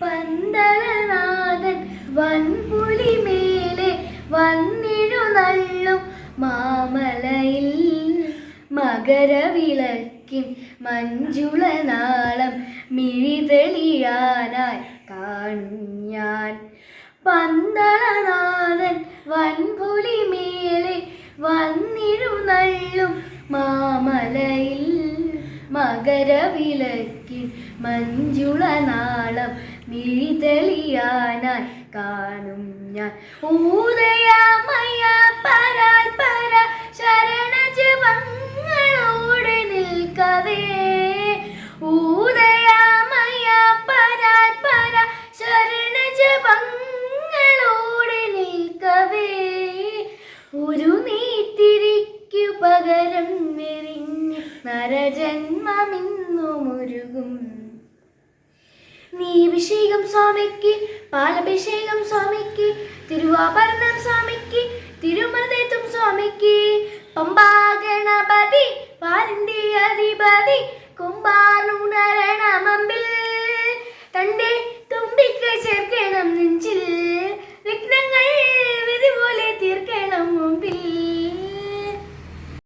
പന്തളനാഥൻ വൻപുലി മേലെ വന്നിരുന്നള്ളും മാമലയിൽ. മകരവിളക്കിൻ മഞ്ജുളനാളം മിഴിതെളിയാനായി കാണും ഞാൻ. പന്തളനാഥൻ വൻപുലി മകരവിളക്കിൻ മഞ്ജുളനാളം മിഴിതെളിയാനായി കാണും ഞാൻ. ഊതയാമയ പരാൽ പര ശരണജപങ്ങളോടെ നിൽക്കവേ. ഊതയാമയ പരാൽ പര ശരണജപങ്ങളോടെ നിൽക്കവേ. ഒരു നീത്തിരിക്കു വെറിഞ്ഞ് നരജന്മമിന്നു മുരുകും നീഭിഷേകം സ്വാമിക്ക് പാലഭിഷേകം സ്വാമിക്ക് തിരുവാഭരണം സ്വാമിക്ക് തിരുമൃതത്വം സ്വാമിക്ക്. പമ്പാ ഗണപതി പാലിന്റെ അധിപതി കുമ്പാറുണരണമമ്പിൽ